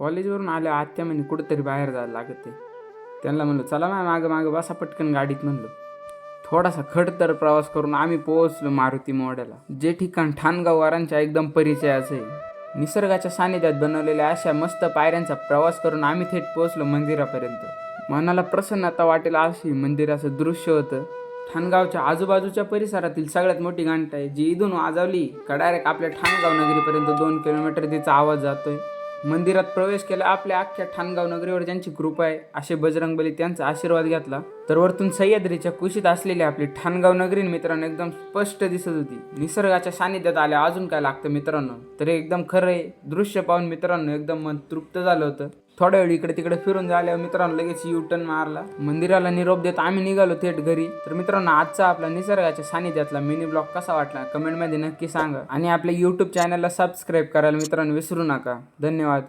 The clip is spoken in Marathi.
कॉलेजवरून आल्या आत्या म्हणे कुठंतरी बाहेर जायला लागत आहे. त्यांना म्हणलं चला माय मागं मागं बसा पटकन गाडीत म्हणलं. थोडासा खडतर प्रवास करून आम्ही पोहोचलो मारुती मोड्याला. जे ठिकाण ठाणगाववारांच्या एकदम परिचयाचं आहे. निसर्गाच्या सानिध्यात बनवलेल्या अशा मस्त पायऱ्यांचा प्रवास करून आम्ही थेट पोहोचलो मंदिरापर्यंत. मनाला प्रसन्नता वाटेल अशी मंदिराचं दृश्य होतं. ठाणगावच्या आजूबाजूच्या परिसरातील सगळ्यात मोठी घंटा आहे जी इथून वाजवली का डायरेक्ट आपल्या ठाणगाव नगरीपर्यंत दोन किलोमीटर तिचा आवाज जातोय. मंदिरात प्रवेश केला आपल्या अख्ख्या ठाणगाव नगरीवर ज्यांची कृपा आहे असे बजरंगबली त्यांचा आशीर्वाद घेतला. तर वरतून सह्याद्रीच्या कुशीत असलेली आपली ठाणगाव नगरी मित्रांनो एकदम स्पष्ट दिसत होती. निसर्गाच्या सानिध्यात आल्या अजून काय लागतं मित्रांनो? तर एकदम खरं आहे. दृश्य पाहून मित्रांनो एकदम मन तृप्त झालं होतं. थोड्या वेळ इकडे तिकडे फिरून झाल्यावर मित्रांनो लगेच यू टर्न मारला. मंदिराला निरोप देत आम्ही निघालो थेट घरी. तर मित्रांनो आजचा आपला निसर्गाच्या सानिध्यातला मिनी ब्लॉग कसा वाटला? कमेंटमध्ये नक्की सांगा. आणि आपल्या यूट्यूब चॅनलला सबस्क्राईब करायला मित्रांनो विसरू नका. धन्यवाद.